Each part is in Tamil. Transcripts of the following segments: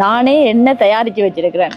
நானே என்ன தயாரித்து வச்சிருக்கிறேன்?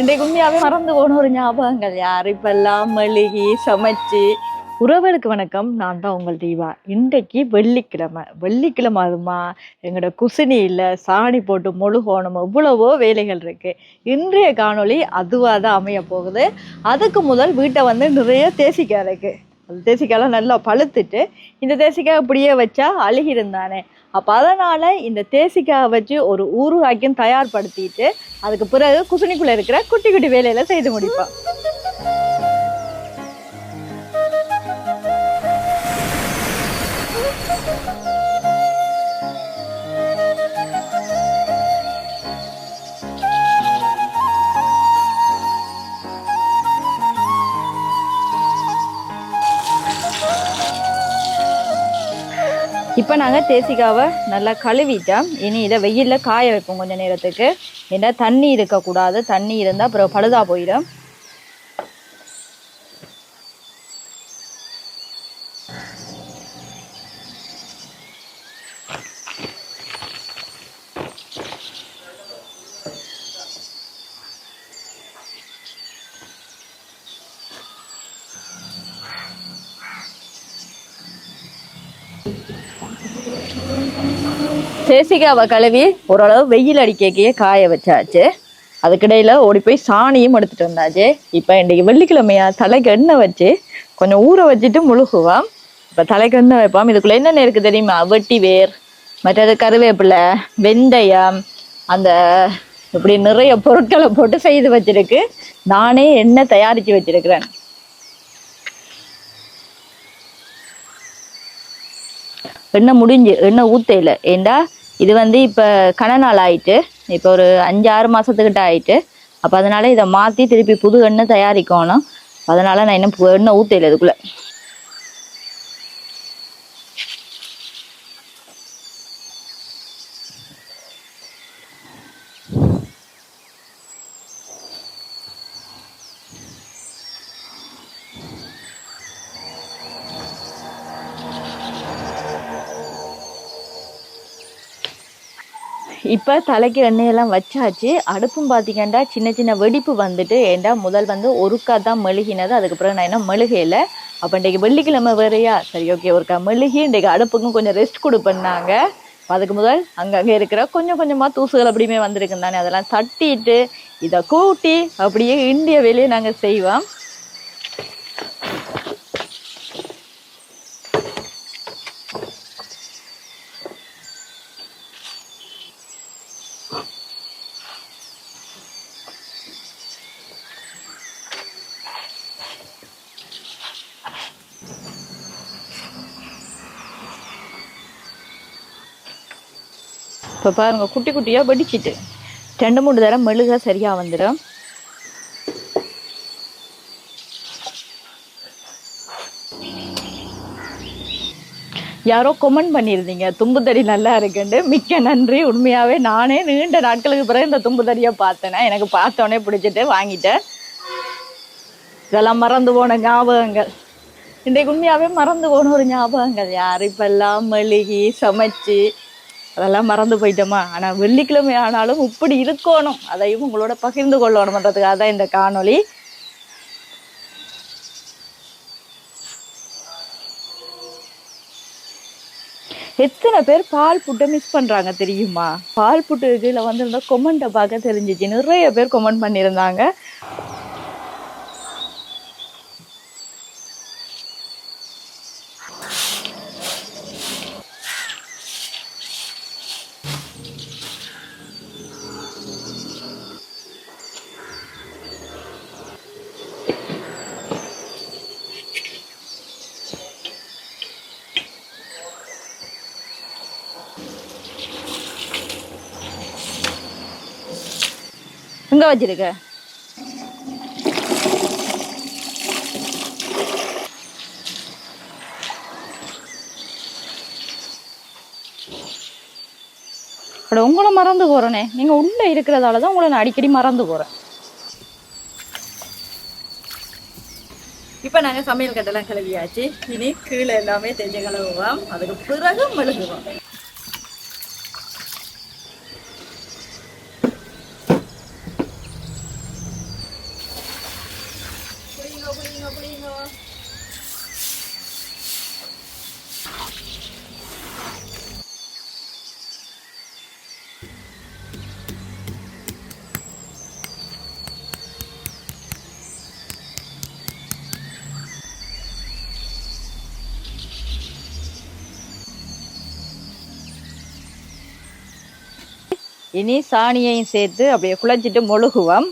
இன்றைக்கு உண்மையாவே மறந்து போன ஒரு ஞாபகங்கள் யார்? இப்பெல்லாம் மெழுகி சமைச்சு. உறவுகளுக்கு வணக்கம். நான் தான் உங்கள் தீபா. இன்றைக்கு வெள்ளிக்கிழமை. வெள்ளிக்கிழமை அதுமா. எங்களோட குசினியில் சாணி போட்டு மொழுகோணம். எவ்வளவோ வேலைகள் இருக்குது இன்றைய காணொளி அதுவாக தான் அமைய போகுது. அதுக்கு முதல் வீட்டை வந்து நிறைய தேசிக்காய் இருக்குது அந்த தேசிக்காயெல்லாம் நல்லா பழுத்துட்டு இந்த தேசிக்காய் அப்படியே வச்சா அழுகிருந்தானே அப்போ அதனால் இந்த தேசிக்காயை வச்சு ஒரு ஊறுகாய்க்கும் தயார்படுத்திட்டு அதுக்கு பிறகு குசினிக்குள்ளே இருக்கிற குட்டி குட்டி வேலையில் செய்து முடிப்பேன் இப்போ நாங்கள் தேசிக்காவை நல்லா கழுவிட்டோம். இனி இதை வெயிலில் காய வைப்போம் கொஞ்சம் நேரத்துக்கு. ஏன்னா தண்ணி இருக்கக்கூடாது. தண்ணி இருந்தால் அப்புறம் பழுதா போயிடும். தேசிக்காவை கழுவி ஓரளவு வெயில் அடிக்கையே காய வச்சாச்சு. அதுக்கிடையில் ஓடி போய் சாணியும் எடுத்துட்டு வந்தாச்சு. இப்போ இன்றைக்கி வெள்ளிக்கிழமையா தலைக்கு எண்ணெய் வச்சு கொஞ்சம் ஊற வச்சுட்டு முழுகுவான் இப்போ தலைக்கு எண்ணெய் வைப்போம். இதுக்குள்ளே என்னென்ன இருக்குது தெரியுமா? வெட்டி வேர் மற்றது கருவேப்பிலை வெந்தயம் அந்த இப்படி நிறைய பொருட்களை போட்டு செய்து வச்சிருக்கு. நானே எண்ணெய் தயாரித்து வச்சிருக்கிறேன். எண்ணெய் முடிஞ்சு எண்ணெய் ஊத்தையில் ஏண்டா? இது வந்து இப்போ கன நாள் ஆயிட்டு இப்போ ஒரு அஞ்சு ஆறு மாதத்துக்கிட்ட ஆயிட்டு. அப்போ அதனால இதை மாற்றி திருப்பி புது எண்ணெய் தயாரிக்கணும். அதனால நான் இன்னும் எண்ணெய் ஊத்தையில் இதுக்குள்ளே. இப்போ தலைக்கு எண்ணெயெல்லாம் வச்சாச்சு. அடுப்பும் பார்த்தீங்கன்னா சின்ன சின்ன வெடிப்பு வந்துட்டு ஏண்டா முதல் வந்து ஒருக்கா தான் மெழுகினது. அதுக்கப்புறம் நான் என்ன மெழுகையில் அப்போ இன்றைக்கு வெள்ளிக்கிழமை வேறையா? சரி ஓகே ஒருக்கா மெழுகி இன்றைக்கு அடுப்புக்கும் கொஞ்சம் ரெஸ்ட் கொடுப்பேன்னாங்க. அதுக்கு முதல் அங்கங்கே இருக்கிற கொஞ்சம் கொஞ்சமாக தூசுகள் அப்படியுமே வந்திருக்கு தானே. அதெல்லாம் தட்டிட்டு இதை கூட்டி அப்படியே இந்திய வேலையை நாங்கள் செய்வோம். இப்போ பாருங்க குட்டி குட்டியாக வெடிச்சிட்டு. ரெண்டு மூணு தடவை மெழுக சரியாக வந்துடும். யாரோ கொமெண்ட் பண்ணியிருந்தீங்க. தும்புதறி நல்லா இருக்குன்ட்டு. மிக்க நன்றி. உண்மையாகவே நானே நீண்ட நாட்களுக்கு பிறகு இந்த தும்புதறியை பார்த்தேனே. எனக்கு பார்த்தோன்னே பிடிச்சிட்டு வாங்கிட்டேன். இதெல்லாம் மறந்து போன ஞாபகங்கள். இன்றைக்கு உண்மையாகவே மறந்து போன ஒரு ஞாபகங்கள். யார் இப்பெல்லாம் மெழுகி சமைச்சு அதெல்லாம் மறந்து போயிட்டோமா? ஆனால் வெள்ளிக்கிழமை ஆனாலும் இப்படி இருக்கணும். அதையும் உங்களோட பகிர்ந்து கொள்ளணுன்றதுக்காக தான் இந்த காணொளி. எத்தனை பேர் பால் புட்டை மிஸ் பண்றாங்க தெரியுமா? பால் புட்டு இதில் வந்திருந்த கொமெண்ட்டை பார்க்க தெரிஞ்சிச்சு. நிறைய பேர் கொமெண்ட் பண்ணியிருந்தாங்க. எங்க வச்சிருக்க? அட உங்களை மறந்து போறேனே. நீங்க உள்ள இருக்கிறதால தான் உங்களை நான் அடிக்கடி மறந்து போறேன். இப்போ நாங்கள் சமையல் கட்டெல்லாம் கழுவியாச்சு இனி கீழே எல்லாமே தெரிஞ்ச கழுவுவோம் அதுக்கு பிறகு மெழுகுவோம் புளிங்க புளிங்க இனி சாணியையும் சேர்த்து அப்படியே குழஞ்சிட்டு மொழுகுவோம்.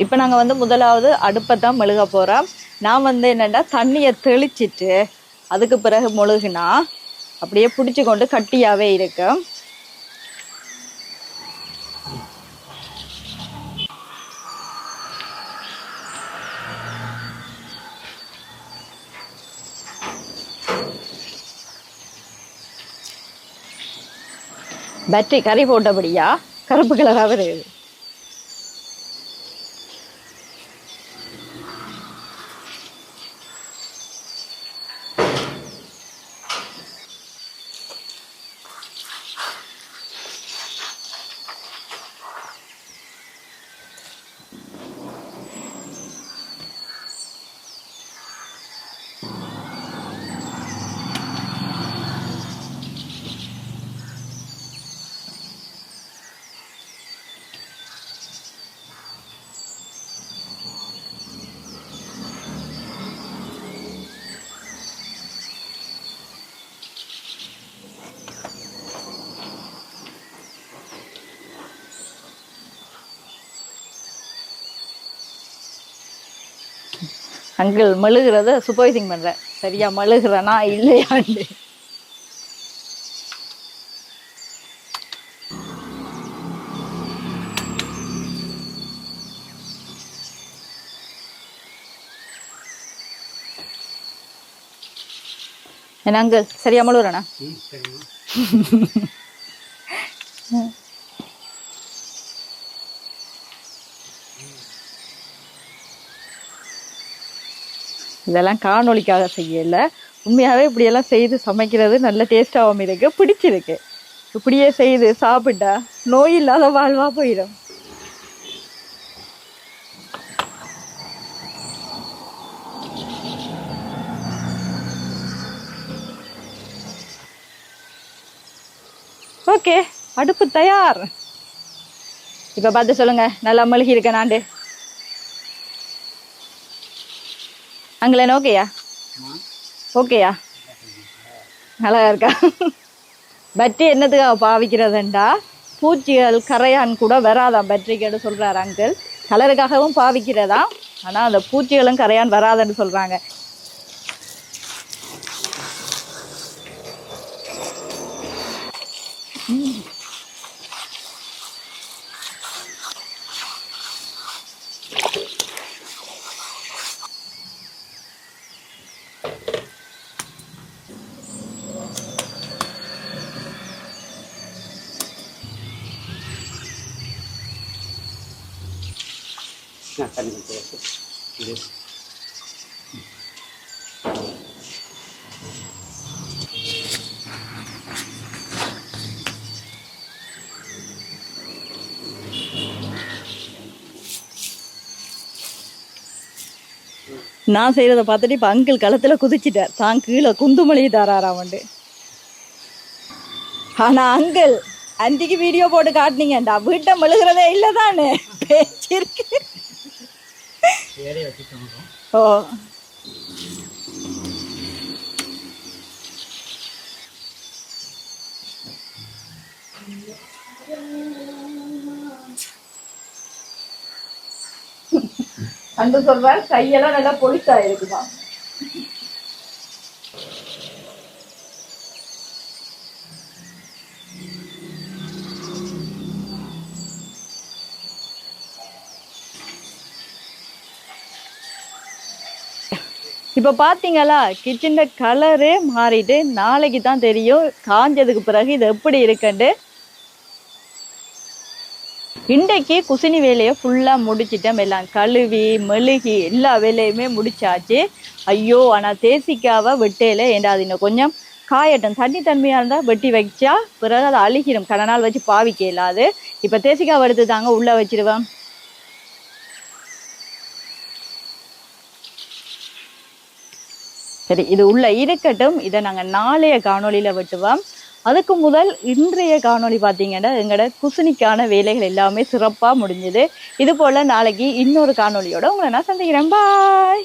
இப்போ நாங்கள் வந்து முதலாவது அடுப்பை தான் மெழுக போகிறோம் நான் வந்து என்னென்னா தண்ணியை தெளிச்சிட்டு அதுக்கு பிறகு மொழுகுனா அப்படியே பிடிச்சி கொண்டு கட்டியாகவே இருக்கும். பேட்டரி கறி போட்டபடியா கருப்பு கலராக வருது அங்கிள் மெழுகிறத சூப்பர்வைசிங் பண்றேன். சரியா மெழுகிறனா இல்லையாண்டு என்ன அங்கிள் சரியா மெழுகிறனா? இதெல்லாம் காணொலிக்காக செய்யல. உண்மையாகவே இப்படியெல்லாம் செய்து சமைக்கிறது நல்ல டேஸ்டாகவும் இருக்கு பிடிச்சிருக்கு. இப்படியே செய்து சாப்பிட்டா நோய் இல்லாத வாழ்வா போயிடும். ஓகே அடுப்பு தயார். இப்போ பார்த்து சொல்லுங்க நல்லா மெழுகி இருக்கேன் நாண்டு. அங்கிலன் ஓகேயா ஓகேயா நல்லா இருக்கா? பற்றி என்னத்துக்காக பாவிக்கிறதுண்டா? பூச்சிகள் கரையான் கூட வராதான் பற்றிக்கன்னு சொல்கிறாரு அங்கிள் கலருக்காகவும் பாவிக்கிறதா? ஆனால் அந்த பூச்சிகளும் கரையான் வராதுன்னு சொல்கிறாங்க நான் தண்ணி கொடுத்து நான் செய்கிறத பார்த்துட்டு இப்போ அங்கிள் களத்தில் குதிச்சிட்டார். தான் கீழே குந்துமொழி தாராராமண்டு ஆனால் அங்கிள் அன்றைக்கு வீடியோ போட்டு காட்டினீங்கண்டா வீட்டை மெழுகிறதே இல்லை தானே பேச்சிருக்கு ஓ. அங்க சொல்றார் கையெல்லாம் நல்லா பொலிசா இருக்குமா? இப்போ பார்த்தீங்களா கிச்சனில் கலரே மாறிட்டு நாளைக்கு தான் தெரியும் காஞ்சதுக்கு பிறகு இது எப்படி இருக்குன்ட்டு. இன்றைக்கு குசினி வேலையை ஃபுல்லாக முடிச்சிட்டோம் எல்லாம் கழுவி மெழுகி எல்லா வேலையுமே முடிச்சாச்சு. ஐயோ ஆனால் தேசிக்காவை வெட்டையில் ஏண்டா அது இன்னும் கொஞ்சம் காயட்டும். தண்ணி தன்மையாக இருந்தால் வெட்டி வச்சா பிறகு அதை அழுகிடும். கடனால் வச்சு பாவிக்க இல்லாது இப்போ தேசிக்காவை எடுத்து தாங்க உள்ளே வச்சிருவேன். சரி இது உள்ள இருக்கட்டும். இதை நாங்கள் நாளைய காணொலியில் வெட்டுவோம். அதுக்கு முதல் இன்றைய காணொளி பார்த்தீங்கன்னா எங்களோட குசினிக்கான வேலைகள் எல்லாமே சிறப்பாக முடிஞ்சுது. இது போல் நாளைக்கு இன்னொரு காணொலியோட உங்களை நான் சந்திக்கிறேன். பாய்